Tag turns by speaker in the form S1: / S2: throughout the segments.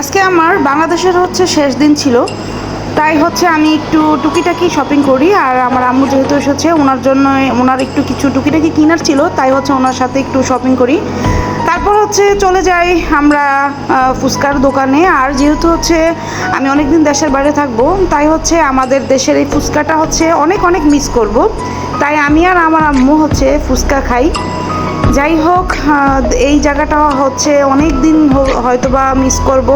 S1: আজকে আমার বাংলাদেশের হচ্ছে শেষ দিন ছিল। তাই হচ্ছে আমি একটু টুকিটাকি শপিং করি আর আমার আম্মু যেহেতু এসেছে, ওনার জন্য ওনার একটু কিছু টুকিটাকি কেনার ছিল, তাই হচ্ছে ওনার সাথে একটু শপিং করি। তারপর হচ্ছে চলে যাই আমরা ফুচকার দোকানে। আর যেহেতু হচ্ছে আমি অনেক দিন দেশের বাইরে থাকব, তাই হচ্ছে আমাদের দেশের এই ফুচকাটা হচ্ছে অনেক অনেক মিস করব। তাই আমি আর আমার আম্মু হচ্ছে ফুচকা খাই। যাই হোক এই জায়গাটা হচ্ছে অনেক দিন হয়তো বা মিস করব।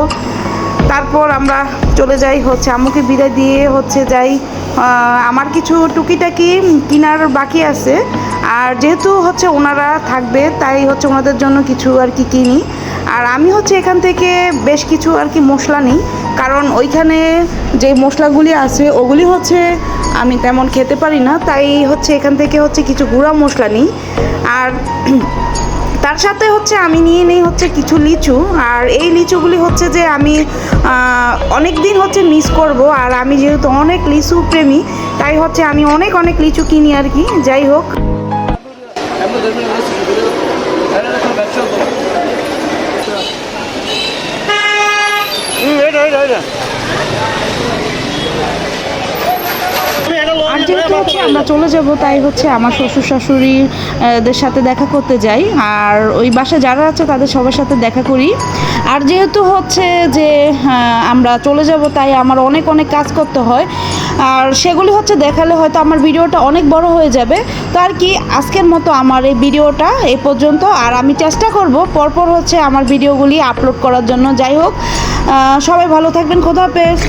S1: তারপর আমরা চলে যাই হচ্ছে আম্মুকে বিদায় দিয়ে হচ্ছে যাই আমার কিছু টুকিটাকি কেনার বাকি আছে। আর যেহেতু হচ্ছে ওনারা থাকবে, তাই হচ্ছে ওনাদের জন্য কিছু আর কি কিনি। আর আমি হচ্ছে এখান থেকে বেশ কিছু আর কি মশলা নিই। কারণ ওইখানে যে মশলাগুলি আছে, ওগুলি হচ্ছে আমি তেমন খেতে পারি না। তাই হচ্ছে এখান থেকে হচ্ছে কিছু গুঁড়া মশলা নিই। আর তার সাথে হচ্ছে আমি নিয়ে নিই হচ্ছে কিছু লিচু। আর এই লিচুগুলি হচ্ছে যে আমি অনেক দিন হচ্ছে মিস করব। আর আমি যেহেতু অনেক লিচু প্রেমী, তাই হচ্ছে আমি অনেক অনেক লিচু কিনি আর কি। যাই হোক
S2: এমন ধরবেন আমরা শুরু করে তাহলে এখন ব্যবসা করব হুম এটা এটা এটা
S1: আর যেহেতু হচ্ছে আমরা চলে যাব তাই হচ্ছে আমার শ্বশুর শাশুড়ি আহ, দের সাথে দেখা করতে যাই। আর ওই বাসায় যারা আছে তাদের সবার সাথে দেখা করি। আর যেহেতু হচ্ছে যে আমরা চলে যাব তাই আমার অনেক অনেক কাজ করতে হয়। আর সেগুলি হচ্ছে দেখালে হয়তো আমার ভিডিওটা অনেক বড় হয়ে যাবে। তো আর কি, আজকের মতো আমার এই ভিডিওটা এ পর্যন্ত। আর আমি চেষ্টা করব পরপর হচ্ছে আমার ভিডিওগুলি আপলোড করার জন্য। যাই হোক সবাই ভালো থাকবেন। খোদা হাফেজ।